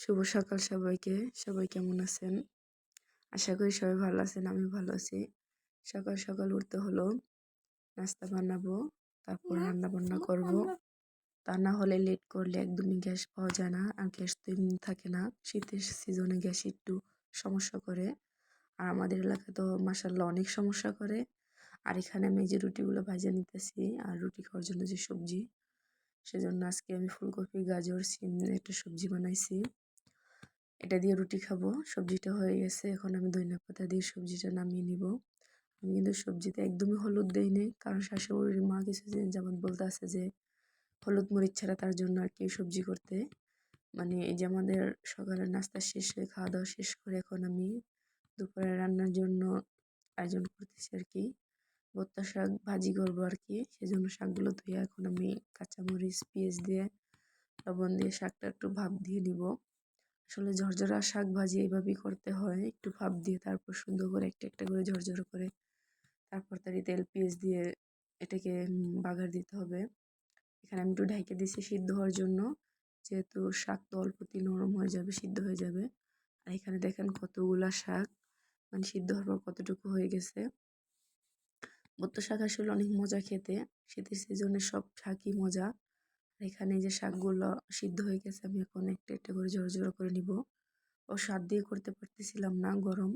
শুভ সকাল সবাইকে। সবাই কেমন আছেন? আশা করি সবাই ভালো আছেন আমি ভালো আছি। সকাল সকাল উঠতে হলো নাস্তা বানাবো তারপর রান্না বান্না করব। তা না হলে লেট করলে একদমই গ্যাস পাওয়া যায় না আর গ্যাস তো এমনি থাকে না। শীতের সিজনে গ্যাস একটু সমস্যা করে। আর আমাদের এলাকায় তো মাসাল্লাহ অনেক সমস্যা করে। আর এখানে আমি যে রুটিগুলো ভাজা নিতেছি আর রুটি খাওয়ার জন্য যে সবজি সেজন্য আজকে আমি ফুলকপি গাজর সিম একটা সবজি বানাইছি। এটা দিয়ে রুটি খাব। সবজিটা হয়ে গেছে। এখন আমি ধনিয়া পাতা দিয়ে সবজিটা নামিয়ে নিব। আমি কিন্তু সবজিতে একদমই হলুদ দিইনি কারণ শাশুড়ির মা কিছু যেমন বলতে আছে যে, হলুদ মরিচ ছাড়া তার জন্য আর কি সবজি করতে। মানে এই যে আমাদের সকালের নাস্তা শেষ হয়ে খাওয়া দাওয়া শেষ করে এখন আমি দুপুরে রান্নার জন্য আয়োজন করতেছি আর কি। ভর্তা শাক ভাজি করব আর কি। সেজন্য শাকগুলো ধুয়ে এখন আমি কাঁচামরিচ, পেঁয়াজ দিয়ে, লবণ দিয়ে শাকটা একটু ভাপ দিয়ে নিব। আসলে ঝরঝরা শাক ভাজি এইভাবেই করতে হয়। একটু ভাপ দিয়ে তারপর সুন্দর করে একটা একটা করে ঝরঝর করে তারপর তারই তেল পেঁয়াজ দিয়ে এটাকে বাগার দিতে হবে। এখানে আমি একটু ঢেকে দিয়েছি সিদ্ধ হওয়ার জন্য। যেহেতু শাক তো অল্পতি নরম হয়ে যাবে, সিদ্ধ হয়ে যাবে। আর এখানে দেখেন কতগুলা শাক মানে সিদ্ধ হওয়ার পর কতটুকু হয়ে গেছে। বত্ত শাক আসলে অনেক মজা খেতে। শীতের সিজনে সব শাকই মজা। এখানে যে শাকগুলো সিদ্ধ হয়ে গেছে, আমি এখন একটা একটা করে ঝরঝর করে নিব। ও স্বাদ দিয়ে করতে পারতেছিলাম না গরম,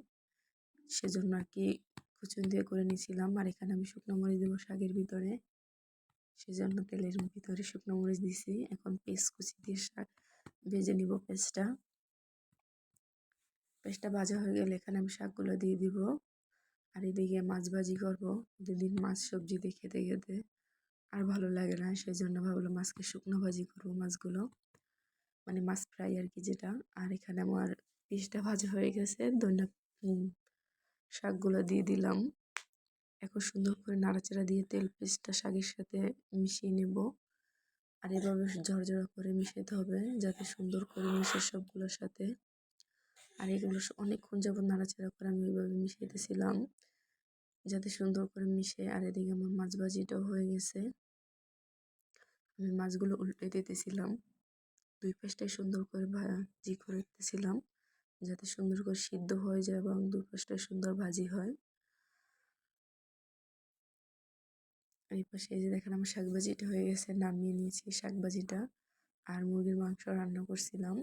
সেজন্য আর কি কুচুন দিয়ে করে নিয়েছিলাম আর এখানে আমি শুকনো মরিচ দেবো শাকের ভিতরে, সেজন্য তেলের ভিতরে শুকনো মরিচ দিছি। এখন পেস্ট কুচি দিয়ে শাক ভেজে নিব পেস্টটা। পেস্টটা ভাজা হয়ে গেলে এখানে আমি শাকগুলো দিয়ে দিব। আর এদিকে মাছ ভাজি করব। দুদিন মাছ সবজি দিয়ে খেতে খেতে। আর ভালো লাগে না। সেই জন্য ভাবলাম আজকে শুকনো ভাজি করব মাছগুলো। মানে মাছ ফ্রাই আর কি যেটা। আর এখানে আমার পিসটা ভাজা হয়ে গেছে। ধন্যা শাকগুলো দিয়ে দিলাম। এখন সুন্দর করে নাড়াচাড়া দিয়ে তেল পিসটা শাকের সাথে মিশিয়ে নেব। আর এভাবে ঝরঝরা করে মিশাতে হবে যাতে সুন্দর করে মিশে সবগুলোর সাথে। আর এগুলো অনেকক্ষণ যাবত নাড়াচাড়া করে আমি ওইভাবে মিশিয়েতেছিলাম যাতে সুন্দর করে মিশে। আর এদিকে আমার মাছ ভাজিটাও হয়ে গেছে। আমি মাছগুলো উল্টে দিতেছিলাম। দুই পাশটাই সুন্দর করে ভাজি করে দিতেছিলাম যাতে সুন্দর করে সিদ্ধ হয়ে যায় এবং দুই পাশটাই সুন্দর ভাজি হয়। এই পাশে এই যে দেখেন আমার শাক ভাজিটা হয়ে গেছে, নামিয়ে নিয়েছি শাক ভাজিটা আর মুরগির মাংস রান্না করছিলাম।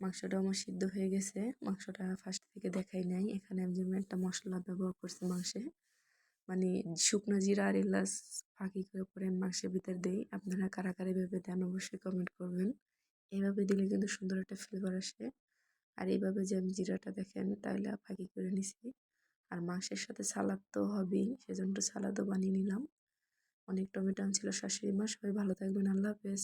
মাংসটা আমার সিদ্ধ হয়ে গেছে। মাংসটা ফার্স্ট থেকে দেখাই নাই। এখানে আমি যেমন একটা মশলা ব্যবহার করছি মাংসে মানে শুকনো জিরা আর এলাচ ফাঁকি করে পরে মাংসের ভিতর দিই। আপনারা কারা কারা এভাবে দেন অবশ্যই কমেন্ট করবেন। এইভাবে দিলে কিন্তু সুন্দর একটা ফ্লেভার আসে। আর এইভাবে যে আমি জিরাটা দেখেন তাহলে ফাঁকি করে নিছি। আর মাংসের সাথে সালাদ তো হবেই, সেজন্য সালাদও বানিয়ে নিলাম। অনেক টমেটো ছিল শাশুড়ি মা, সবাই ভালো থাকবেন, আল্লাহ হাফেজ।